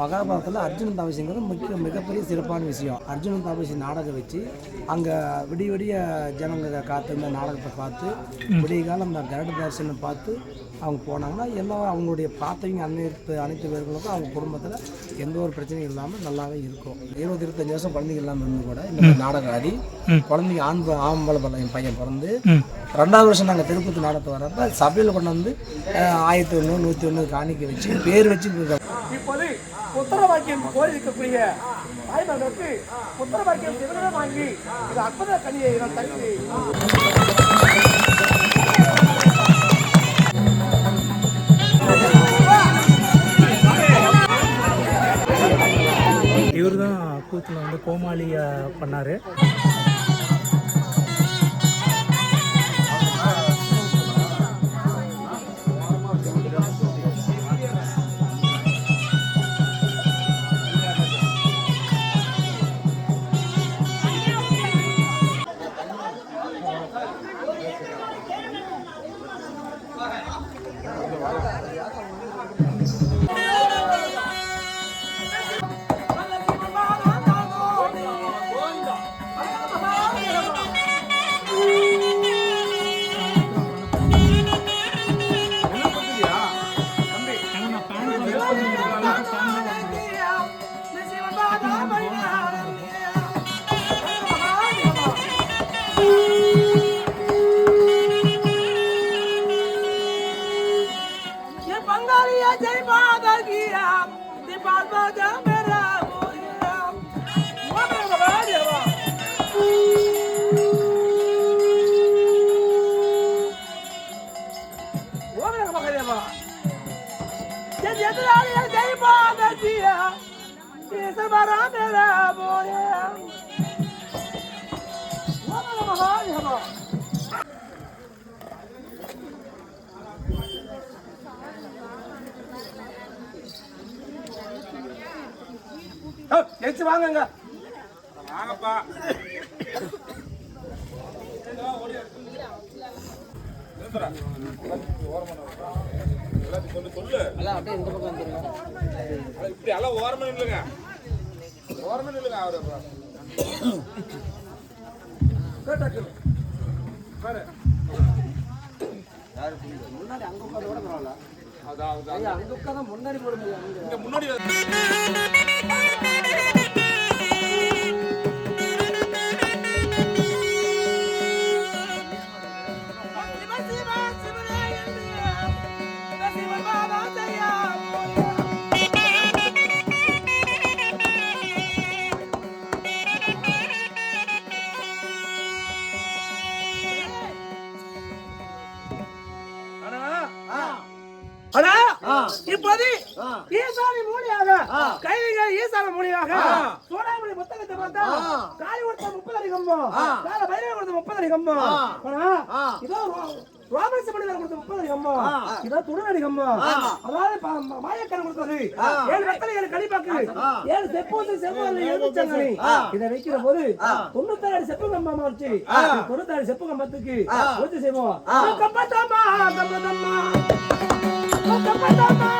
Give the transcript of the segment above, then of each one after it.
மகாபாரதத்தில் அர்ஜுனன் தாமசிங்கிறது மிக மிகப்பெரிய சிறப்பான விஷயம். அர்ஜுனன் தாமசி நாடகம் வச்சு அங்கே விடிய விடிய ஜனங்க காத்திருந்த நாடகத்தை பார்த்து விடிய காலம் அந்த கருட தரிசனம் பார்த்து அவங்க போனாங்கன்னா எல்லா அவங்களுடைய பார்த்தவங்க அனைத்து அனைத்து பேர்களுக்கும் அவங்க குடும்பத்தில் எந்த ஒரு பிரச்சனையும் இல்லாமல் நல்லாவே இருக்கும். இருபது இருபத்தஞ்சு வருஷம் குழந்தைங்க இல்லாமல் இருந்து கூட இந்த நாடகம் ஆடி குழந்தைங்க ஆண் ஆம்பளை பையன் என் பையன் பிறந்து ரெண்டாவது வருஷம் நாங்கள் திருப்பதி நாடகத்தை வரப்ப சபையில் கொண்டு வந்து ஆயிரத்தி ஒன்று நூற்றி ஒன்று காணிக்கை வச்சு பேர் வச்சு இப்போது உத்தரவாக்கியம் கோரி இருக்கக்கூடிய தாய்மார்களுக்கு உத்தரவாக்கியம் திருவிழா வாங்கி இது அற்புத கனியை நான் தருகிறேன். இவர் தான் கூத்தில் வந்து கோமாளியை பண்ணார். எச்சு வாங்கங்க வாங்கப்பா சொல்லு சொல்லு. அப்படியே இந்த பக்கம் வந்துருங்க. இப்படி எல்லாம் ஓரமா நில்லுங்க. ஓரமா நில்லுங்க அவரு. கேட்டாக்கு அப்புறம். பாரு. அதான், அதான். அங்கே உட்காந்து முன்னாடி போட முடியாது முன்னாடி மாயக்கரன் கொடுத்தது ஏழு வெத்தலை ஏழு செப்பூசி செவ்வரல் எழுதிச்சாங்கனி இதை வைக்கிற போது தொண்ணூத்தாறு செப்பு கம்பம் வச்சு. தொண்ணூத்தாறு செப்பு கம்பத்துக்கு பூஜை செய்வோம். கம்பத்தம்மா கம்பத்தம்மா கம்பத்தம்மா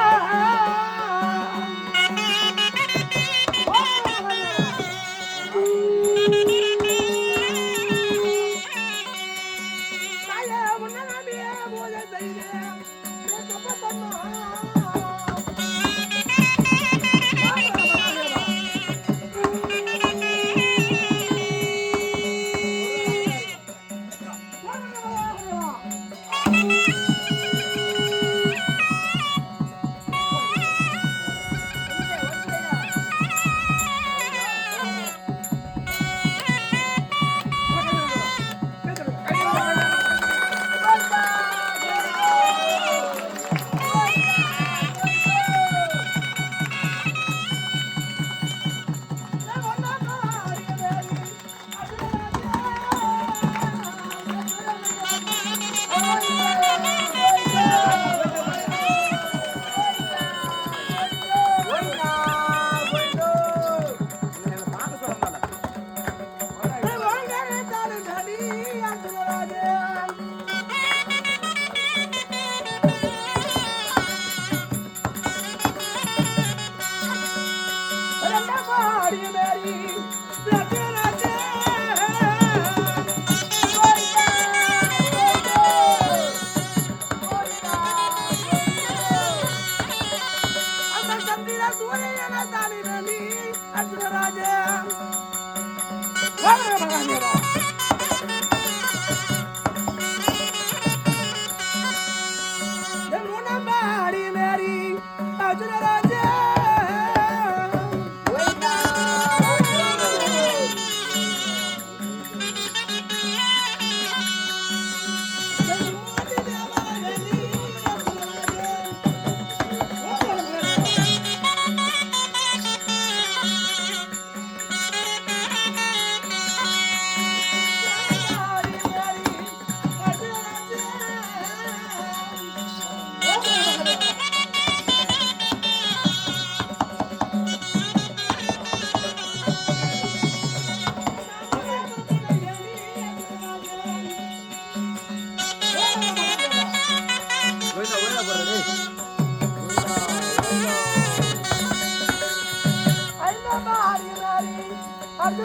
இந்த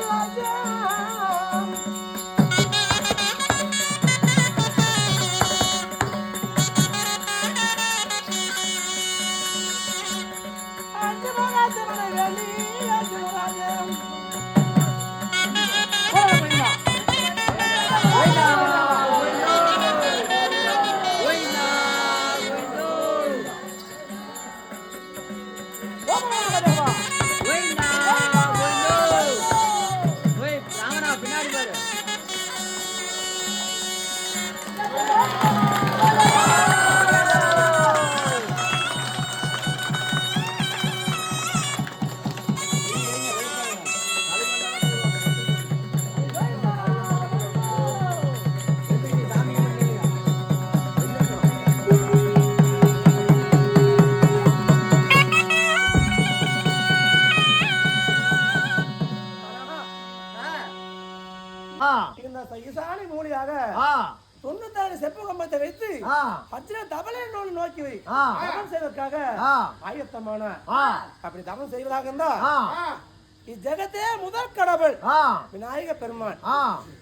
விநாயக பெருமான்.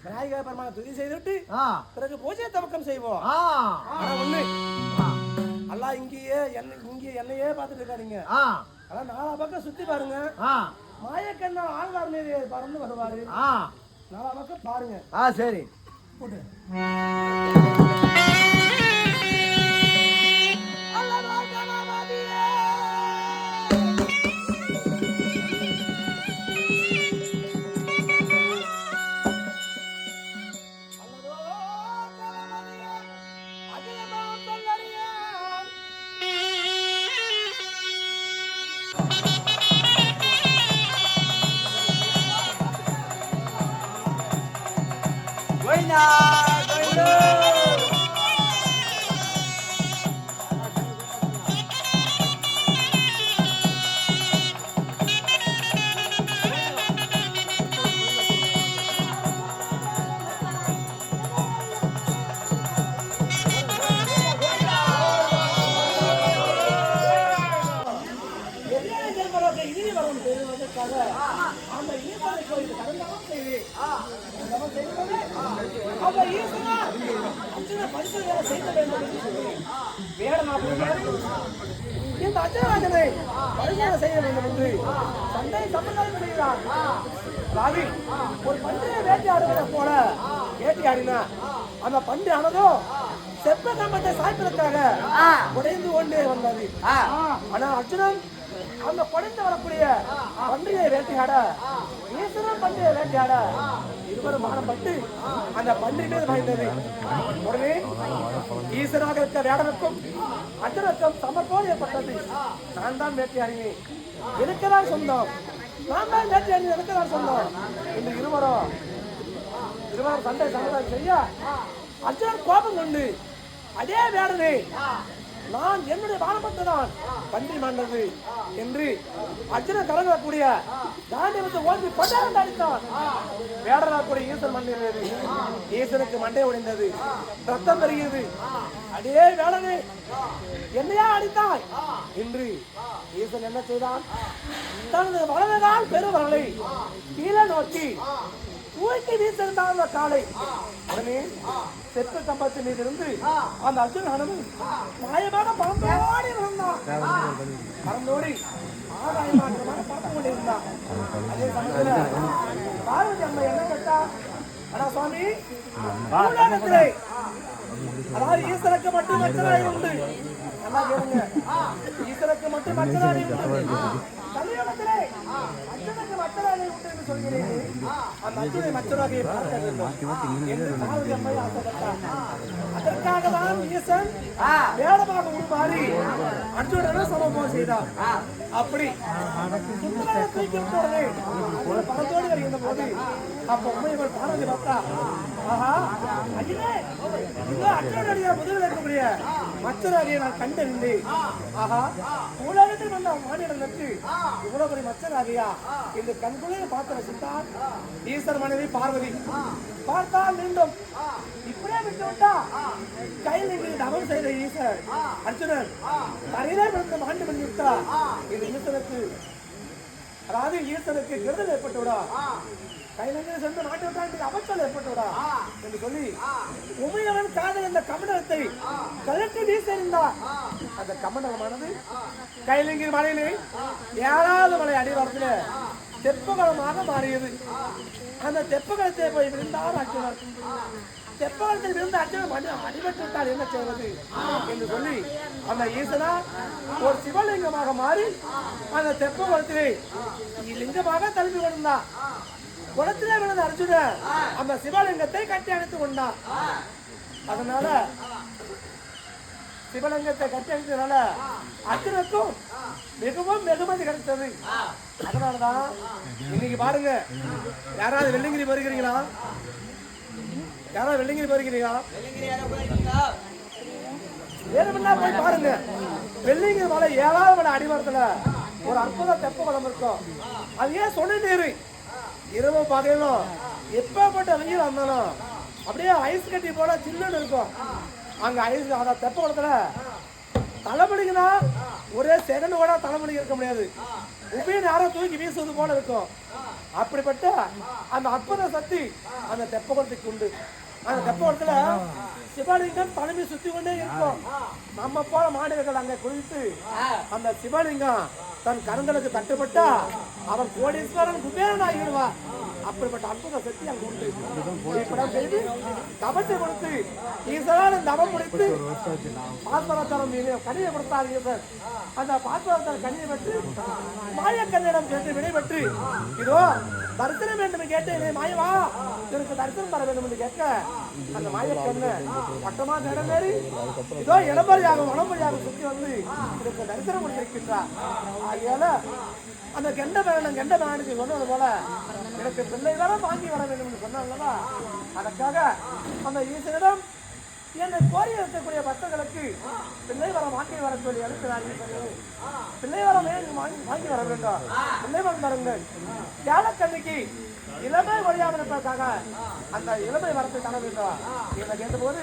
விநாயக பெருமான் துதி செய்துவிட்டு பிறகு பூஜை தவக்கம் செய்வோம். ஒண்ணு. அல்லாஹ் இங்கேயே என்ன இங்கே என்னையே பார்த்துட்டு இருக்காதீங்க. அதான் நாலா பக்கம் சுத்தி பாருங்க. மாயக்கண்ணா ஆழ்வார் மீது பறந்து வருவாரு. நாலா பக்கம் பாருங்க. ஆ சரி. போட்டு. ஒரு பன்றியை வேட்டையாடுவதை போல வேட்டையாடினா அந்த பன்றி ஆனதும் செப்ப கம்பத்தை சாய்ப்பதற்காக உடைந்து கொண்டே வந்தது. ஆனா அர்ஜுனன் அந்த படைத்து வரக்கூடிய பன்றியை வேட்டையாட ஈஸ்வரன் பன்றியை வேட்டையாட இருவரும் மானப்பட்டு அந்த பன்றி மீது பயந்தது. உடனே ஈஸ்வராக இருக்க வேடனுக்கும் அர்ஜுனுக்கும் சமர்ப்பம் ஏற்பட்டது. நான் தான் வேட்டையாடினேன். தான் சொந்தம் நான் தான் வேட்டையாடி எனக்கு நான் சொன்னோம். இந்த இருவரும். இருவரும் சண்டை சண்டை செய்ய. அர்ஜுனன் கோபம் கொண்டு அதே வேடனை நான் என்னுடைய வானப்பட்டு தான் பன்றி மாண்டது என்று அர்ஜுன கலங்கக்கூடிய தாண்டியத்தை ஓங்கி பட்டாரம் அடித்தான் வேடராக்கூடிய ஈசன் மண்டியது ஈசனுக்கு மண்டை ஒடிந்தது ரத்தம் பெருகியது. அடே வேடனே என்னையா அடித்தாய்? என்று ஈசன் என்ன செய்தான்? தனது வலதுகால் பெருவரலை கீழே நோக்கி தூக்கி வீசிருந்தான் அந்த காலை. உடனே செத்த கம்பத்தின் மீது இருந்து அந்த அர்ஜுன் ஹனுமன் மாயமாக பறந்தோடி இருந்தான் பறந்தோடி ஆதாயமாற்றமாக பறந்து கொண்டிருந்தான். அதே சமயத்துல பார்வதி அம்மா என்ன கேட்டா அடா சுவாமி பூலோகத்திலே அதாவது ஈஸ்வரக்கு மட்டும் மச்சனாய் உண்டு. நல்லா கேளுங்க. ஈஸ்வரக்கு மட்டும் மச்சனாய் உண்டு. கலியுகத்திலே அர்ஜுனுக்கு மச்சனாய் உண்டு என்று சொல்கிறேன் அந்த அர்ஜுனை மச்சனாக பார்க்க வேண்டும் என்று பார்வதி அம்மை ஆசைப்பட்டார் அதற்காக தான் ஈசன் வேடமாக உருமாறி அர்ஜுனனை செய்தார் அப்படி சுந்தரனை தூக்கி விட்ட உடனே வருகின்ற போது அப்ப பார்வதி பார்த்தா ஆஹா அஜினே இது அர்ஜுனுடைய முதுகில் இருக்கக்கூடிய மச்சராரியை நான் கண்டறிந்தேன். ஆஹா உலகத்தில் வந்த மாநிலம் நட்டு இவ்வளவு பெரிய மச்சராகியா இந்த கண்குளிர பார்த்து ரசித்தார் ஈஸ்வர் மனைவி பார்வதி பார்த்தால் மீண்டும் இப்படியே விட்டு விட்டா கையில் நீங்கள் தவறு செய்த ஈஸ்வர் அர்ஜுனன் தரையிலே பிறந்த மாண்டு பண்ணி விட்டா இது ஈஸ்வருக்கு அதாவது ஈஸ்வருக்கு கெடுதல் ஏற்பட்டு விடா கையிலிருந்து சென்று மாட்டி விட்டான் அமைச்சல் ஏற்பட்டு விடா என்று சொல்லி உமையவன் காதல் இந்த கமண்டலத்தை கழற்றி வீசியிருந்தார். அந்த கமண்டலமானது கைலிங்கி மலையிலே ஏழாவது மலை அடிவாரத்தில் தெப்பகலமாக மாறியது. அந்த தெப்பகலத்தை போய் விழுந்தார் அர்ஜுனர் தெப்பாளத்தில் விழுந்த அர்ஜுனர் மணி அடிபட்டு விட்டால் என்ன செய்வது? என்று சொல்லி அந்த ஈசனா ஒரு சிவலிங்கமாக மாறி அந்த தெப்பகுளத்திலே லிங்கமாக தழுவி கொண்டான் குளத்திலே விழுந்த அர்ஜுனன் அந்த சிவலிங்கத்தை கட்டி அணைத்துக் கொண்டான். அதனால சிவலிங்கத்தை கட்டி அணைத்ததுனால அர்ஜுனுக்கும் மிகவும் வெகுமதி கிடைத்தது. அதனாலதான் இன்னைக்கு பாருங்க யாராவது வெள்ளிங்கிரி வருகிறீங்களா யாராவது வெள்ளிங்கிரி வருகிறீங்களா வேணும்னா போய் பாருங்க. வெள்ளிங்கிரி மலை ஏழாவது மலை அடிவாரத்துல ஒரு அற்புத தெப்ப குளம் இருக்கும். அது ஏன் சொன்ன நீர் இரவு பகையிலும் எப்பப்பட்ட வெயில் வந்தாலும் அப்படியே ஐஸ் கட்டி போல சில்லுன்னு இருக்கும். அங்க ஐஸ் அந்த தெப்ப குளத்துல தலைமுடிக்குன்னா ஒரே செகண்ட் கூட தலைமுடி இருக்க முடியாது. உபயம் யாரும் தூக்கி வீசுவது போல இருக்கும். அப்படிப்பட்ட அந்த அற்புத சக்தி அந்த தெப்ப குளத்துக்கு உண்டு. அந்த தெப்ப சிவலிங்கம் தலைமை சுத்தி கொண்டே இருக்கும். நம்ம போல மாணவர்கள் அங்க குளித்து அந்த சிவலிங்கம் தன் கரங்களுக்கு தட்டுப்பட்டா அவன் கோடீஸ்வரன் குபேரன் ஆகிடுவான் அப்படிப்பட்ட அற்புத சக்தி அங்கு உண்டு. இப்படம் செய்து தபத்தை கொடுத்து ஈஸ்வரன் தபம் முடித்து பாஸ்வரத்தரம் கனியை கொடுத்தார் ஈஸ்வர் அந்த பாஸ்வரத்தர் கனியை பெற்று மாய கல்யாணம் கேட்டு விடைபெற்று இதோ தரிசனம் வேண்டும் கேட்டேன் மாயவா? எனக்கு தரிசனம் தர வேண்டும் என்று கேட்க அந்த மாயக்கண்ணு வட்டமா நேரி இதோ இடம்பரியாக வடம்பரியாக சுற்றி வந்து எனக்கு தரிசனம் கொடுத்திருக்கின்றார். ஆகையால அந்த கெண்ட மேலம் கெண்ட மேலனுக்கு சொன்னது போல எனக்கு பிள்ளை வாங்கி வர வேண்டும் என்று சொன்னாங்களா அதற்காக அந்த ஈசனிடம் என்னை கோரி இருக்கக்கூடிய பக்தர்களுக்கு பிள்ளை வரம் வாங்கி வர சொல்லி அனுப்பினார் பிள்ளை வரம் வாங்கி வாங்கி வர வேண்டும்? பிள்ளை வரம் தருங்கள். வியாழக்கண்ணிக்கு இளமை வழியாமல் அந்த இளமை வரத்தை தர வேண்டும் இதை கேட்டபோது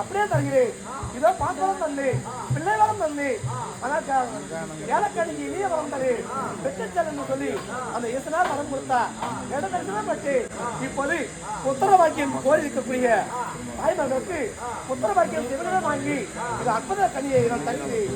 அப்படியே தருகிறேன் இதோ பாத்திரம் தந்து பிள்ளை வரம் தந்து ஆனால் இனிய வரம் தரு. பெற்றுச்சல் சொல்லி அந்த இயேசுனார் வரம் கொடுத்தார். இடத்திற்கு பட்டு இப்போது புத்திர வாக்கியம் கோரி இருக்கக்கூடிய தாய்மர்களுக்கு புத்திர வாக்கியம் சிவனிடம் வாங்கி இது அற்புத கனியை நான் தருகிறேன்.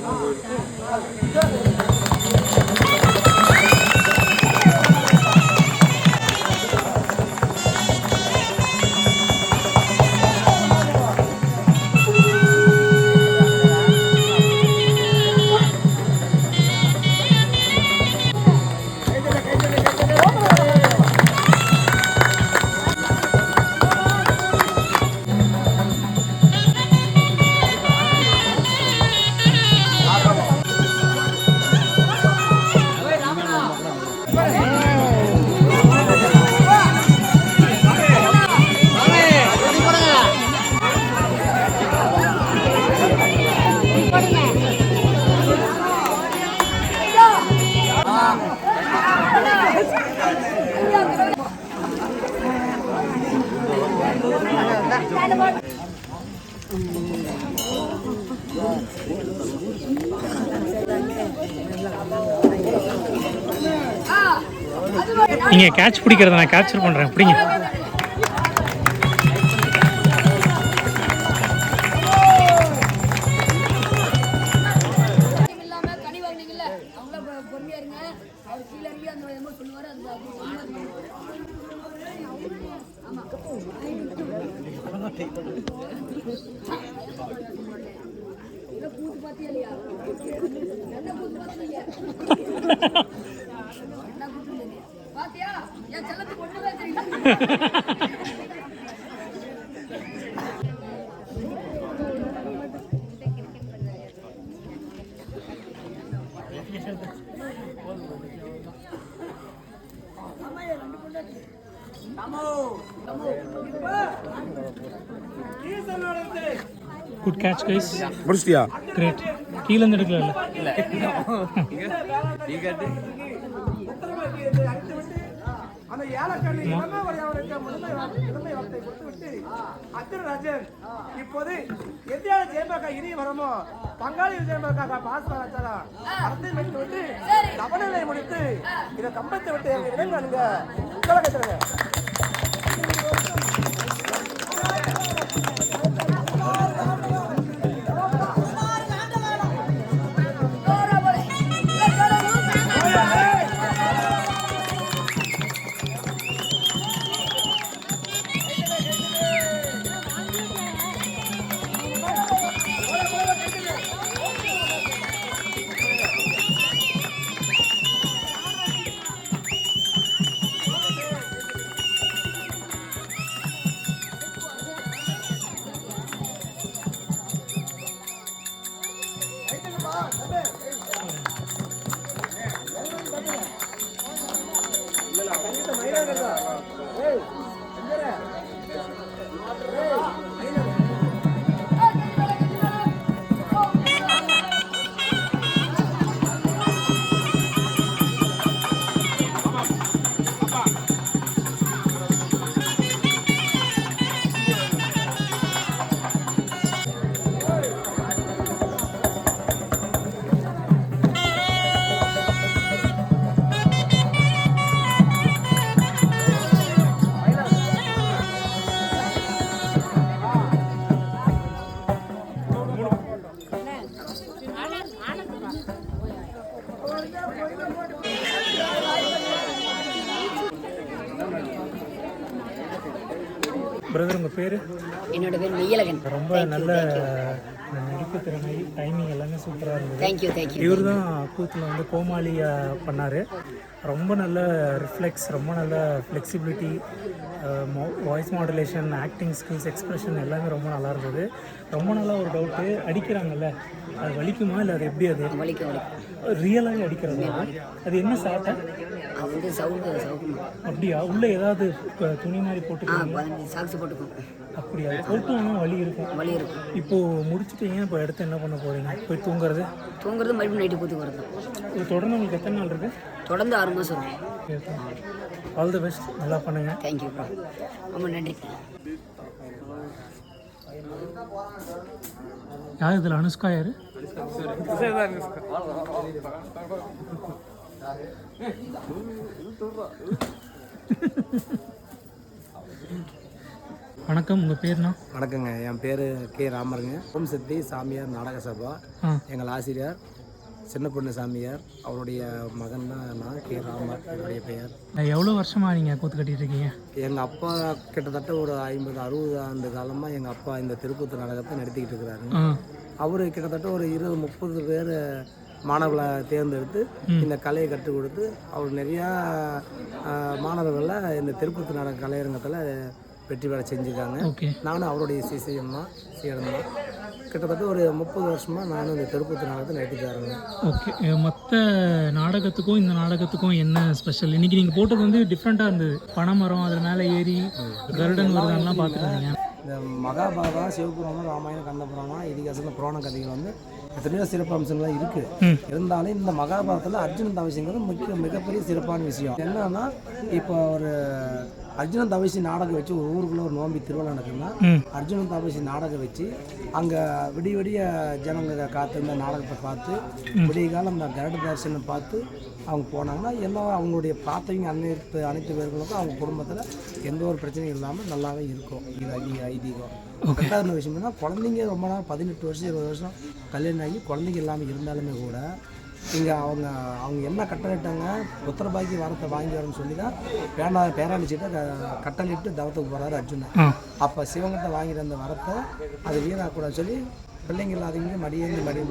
நீங்கள் கேட்ச் பிடிக்கிறத நான் கேப்சர் பண்ணுறேன் பிடிங்க. இல்லாம பாத்தியா? என் செல்லத்துக்கு ஒண்ணுதான் தெரியும் கேட்ச் கைஸ் முடிச்சிட்டியா கிரேட் கீழேருந்து எடுக்கல அந்த ஏலக்கண்ணி இளமை வரையவனுக்கு முழுமை வா- இளமை வார்த்தை கொடுத்துவிட்டு அத்திரராஜன் இப்போது எந்தியால ஜெயபாக்கா இனி வரமோ பங்காளி ஜெயபாக்கா பாஸ் வச்சாரா அர்த்தம் விட்டு விட்டு முடித்து இதை கம்பத்தை விட்டு தேங்க்யூ தேங்க்யூ இவர் தான் கூத்தில் வந்து கோமாளியா பண்ணார். ரொம்ப நல்ல ரிஃப்ளெக்ஸ் ரொம்ப நல்ல flexibility voice modulation acting skills expression எல்லாமே ரொம்ப நல்லா இருந்தது. ரொம்ப நல்லா ஒரு டவுட்டு அடிக்கிறாங்கல்ல அது வலிக்குமா இல்லை அது எப்படி அது? வலிக்கும் ரியலாகவே அடிக்கிறது? அது என்ன சாட்டை அது வந்து சவுண்டு சவுண்டு. அப்படியா? உள்ளே ஏதாவது துணி மாதிரி ஆ போட்டுக்கலாம் பதினஞ்சு சாக்ஸ் போட்டுக்கும் அப்படியா? போட்டு ஆனால் வலி இருக்கும் வலி இருக்கும் இப்போது முடிச்சிட்டீங்க இப்போ அடுத்து என்ன பண்ண போகிறீங்க போய் தூங்குறது? தூங்குறது மறுபடியும் நைட்டு போட்டு வருது இது தொடர்ந்து உங்களுக்கு எத்தனை நாள் இருக்குது தொடர்ந்து ஆறு மாதம் இருக்கும் ஆல் தி பெஸ்ட் நல்லா பண்ணுங்க. தேங்க்யூ ப்ரோ ரொம்ப நன்றி. யார் இதில்? அனுஷ்கா யார்? வணக்கம் உங்கள் பேர்னா வணக்கங்க. என் பேர் கே ராமருங்க. ஓம் சக்தி சாமியார் நாடக சபா. எங்கள் ஆசிரியர் சின்ன பொண்ணு சாமியார். அவருடைய மகன் தான் நான் கே ராமர். என்னுடைய பெயர். எவ்வளோ வருஷமாக நீங்கள் கூத்து கட்டிட்டு இருக்கீங்க? எங்கள் அப்பா கிட்டத்தட்ட ஒரு ஐம்பது அறுபது ஆண்டு காலமாக எங்கள் அப்பா இந்த திருப்பூத்து நாடகத்தை நடத்திக்கிட்டு இருக்கிறாரு அவர் கிட்டத்தட்ட ஒரு இருபது முப்பது பேர் மாணவர்களை தேர்ந்தெடுத்து இந்த கலையை கற்றுக் கொடுத்து அவர் நிறையா மாணவர்களை இந்த திருப்பூத்து நாடக கலையரங்கத்தில் வெற்றி பெற செஞ்சுருக்காங்க. ஓகே. நானும் அவருடைய சிசியம் தான் தான் கிட்டத்தட்ட ஒரு முப்பது வருஷமாக நானும் இந்த திருப்பூத்து நாடகத்தை நடத்திட்டு வரேங்க ஓகே. மற்ற நாடகத்துக்கும் இந்த நாடகத்துக்கும் என்ன ஸ்பெஷல் இன்னைக்கு நீங்கள் போட்டது வந்து டிஃப்ரெண்ட்டாக இருந்தது. பனைமரம் அது மேலே ஏறி கருடன் வருதான்லாம் பார்த்துருந்தீங்க. இந்த மகாபாரதம் சிவபுராணம் ராமாயணம் கந்தபுராணம் இதிகாசம் புராண கதைகள் வந்து எத்தனையோ சிறப்பு அம்சங்கள்லாம் இருக்கு. இருந்தாலும் இந்த மகாபாரதத்தில் அர்ஜுனன் தவசிங்கிறது மிக மிகப்பெரிய சிறப்பான விஷயம். என்னன்னா இப்போ ஒரு அர்ஜுனன் தவசி நாடகம் வச்சு ஒரு ஊருக்குள்ள ஒரு நோம்பி திருவிழா நடக்குதுன்னா அர்ஜுனன் தவசி நாடகம் வச்சு அங்கே விடிய விடிய ஜனங்க காத்து இந்த நாடகத்தை பார்த்து விடிய காலம் அந்த கருட தரிசனம் பார்த்து அவங்க போனாங்கன்னா எல்லா அவங்களுடைய பார்த்தவங்க அனைத்து அனைத்து பேர்களுக்கும் அவங்க குடும்பத்தில் எந்த ஒரு பிரச்சனையும் இல்லாமல் நல்லாவே இருக்கும். இது ஐ- ஐதீகம். ரெண்டாவது விஷயம் என்ன குழந்தைங்க ரொம்ப நாள் பதினெட்டு வருஷம் இருபது வருஷம் கல்யாணம் ஆகி குழந்தைங்க இல்லாமல் இருந்தாலுமே கூட இங்கே அவங்க அவங்க என்ன கட்டளிட்டாங்க புத்திர பாக்கி வரத்தை வாங்கி வரேன்னு சொல்லி தான் பேனா பேராண்டிச்சிட்டு கட்டளிட்டு தவத்துக்கு போகிறாரு அர்ஜுனன். அப்போ சிவங்கிட்ட வாங்கிட்டு அந்த வரத்தை அது வீணாக்கூடாது சொல்லி பிள்ளைங்க இல்லாதவங்க மடியேந்து மடி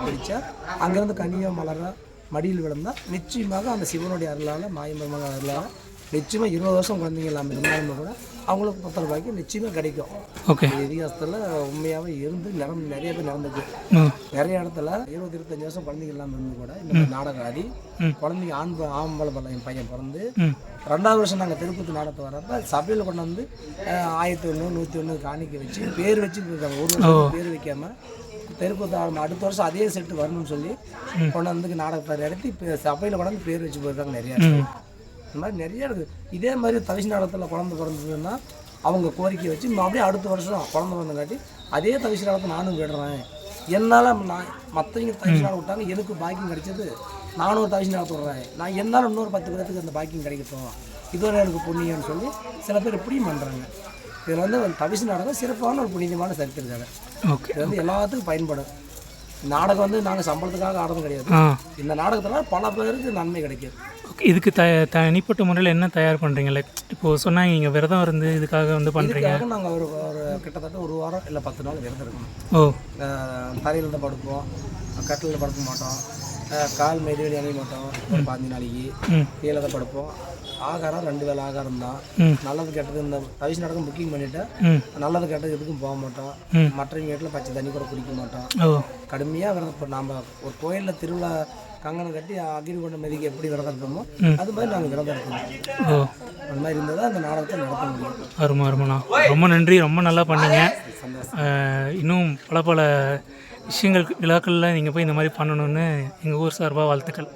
பிடிச்சா அங்கேருந்து கனியோ மலர மடியில் விழுந்தா நிச்சயமாக அந்த சிவனுடைய அருளால் மாயம்பரமாக அருளால் நிச்சயமாக இருபது வருஷம் குழந்தைங்க இல்லாமல் இருந்தாலுமே கூட அவங்களுக்கு புத்திர பாக்கி நிச்சயமாக கிடைக்கும். ஓகே. இது இதிகாசத்தில் உண்மையாகவே இருந்து நிறம் நிறைய பேர் நடந்துக்கு ம் நிறைய இடத்துல இருபது இருபத்தஞ்சு வருஷம் குழந்தைங்க இல்லாமல் இருந்து கூட இந்த நாடகம் ஆடி குழந்தைங்க ஆண் ஆம்பளை பையன் என் பையன் பிறந்து ரெண்டாவது வருஷம் நாங்கள் திருப்பதி நாடகத்தை வரப்ப சபையில் கொண்டு வந்து ஆயிரத்தி ஒன்று நூற்றி ஒன்று காணிக்க வச்சு பேர் வச்சு ஒரு வருஷம் பேர் வைக்காம தெருக்கூத்து ஆரம்பி அடுத்த வருஷம் அதே செட்டு வரணும்னு சொல்லி கொண்டு வந்து நாடகத்தை நடத்தி இப்போ சபையில் கொண்டு வந்து பேர் வச்சு போயிருக்காங்க நிறையா. இந்த மாதிரி நிறைய இருக்குது. இதே மாதிரி தவிசி நாடகத்தில் குழந்தை பிறந்ததுன்னா அவங்க கோரிக்கை வச்சு அப்படியே அடுத்த வருஷம் குழந்தை பிறந்தங்காட்டி அதே தவிசி நாடகத்தை நானும் விடுறேன் என்னால் நான் மற்றவங்க தவிசி நாடகம் விட்டாங்க எனக்கு பாக்கியம் கிடைச்சது. நானும் ஒரு தவிசி நாடகத்தை விடுறேன். நான் என்னால் இன்னொரு பத்து பேருக்கு அந்த பாக்கியம் கிடைக்கட்டும். இது ஒரு எனக்கு புண்ணியம்னு சொல்லி சில பேர் இப்படியும் பண்ணுறாங்க இதில் வந்து தவிசி நாடகம் சிறப்பான ஒரு புனிதமான சரித்திர கதை ஓகே. இது வந்து எல்லாத்துக்கும் பயன்படும். நாடகம் வந்து நாங்கள் சம்பளத்துக்காக ஆடுறது கிடையாது. இந்த நாடகத்தில் பல பேருக்கு நன்மை கிடைக்கும் ஓகே இதுக்கு த தனிப்பட்ட முறையில் என்ன தயார் பண்ணுறீங்க லைக் இப்போது சொன்னாங்க நீங்கள் விரதம் இருந்து இதுக்காக வந்து பண்ணுறீங்க நாங்கள் ஒரு ஒரு கிட்டத்தட்ட ஒரு வாரம் இல்லை பத்து நாள் விரதம் இருக்கணும். ஓ. தரையில் தான் படுப்போம் கட்டிலில் படுக்க மாட்டோம் கால் மெதுவெளி அணிய மாட்டோம் ஒரு பாஞ்சு நாளைக்கு கீழே தான் படுப்போம். ஆகாரம் ரெண்டு வேளை ஆகாரம் தான். நல்லது கெட்டது இந்த தவிசி நடக்கம் புக்கிங் பண்ணிவிட்டு ம். நல்லது கெட்டது எதுக்கும் போக மாட்டோம். ம். மற்றவங்க வீட்டில் பச்சை தண்ணி கூட குடிக்க மாட்டோம். கடுமையாக விரதம் இப்போ நாம் ஒரு கோயிலில் திருவிழா கங்கணம் கட்டி அகிரிகொண்ட மெதிக்கு எப்படி விரதம் இருப்போமோ அது மாதிரி நாங்கள் விரதம் இருக்கணும் ஓ. அந்த மாதிரி இருந்தால் தான் அந்த நாடகத்தை நடத்த முடியும். அருமை அருமைண்ணா ரொம்ப நன்றி. ரொம்ப நல்லா பண்ணீங்க. இன்னும் பல பல விஷயங்கள் விழாக்களில் நீங்கள் போய் இந்த மாதிரி பண்ணணும்னு எங்கள் ஊர் சார்பாக வாழ்த்துக்கள்.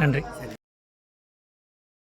நன்றி.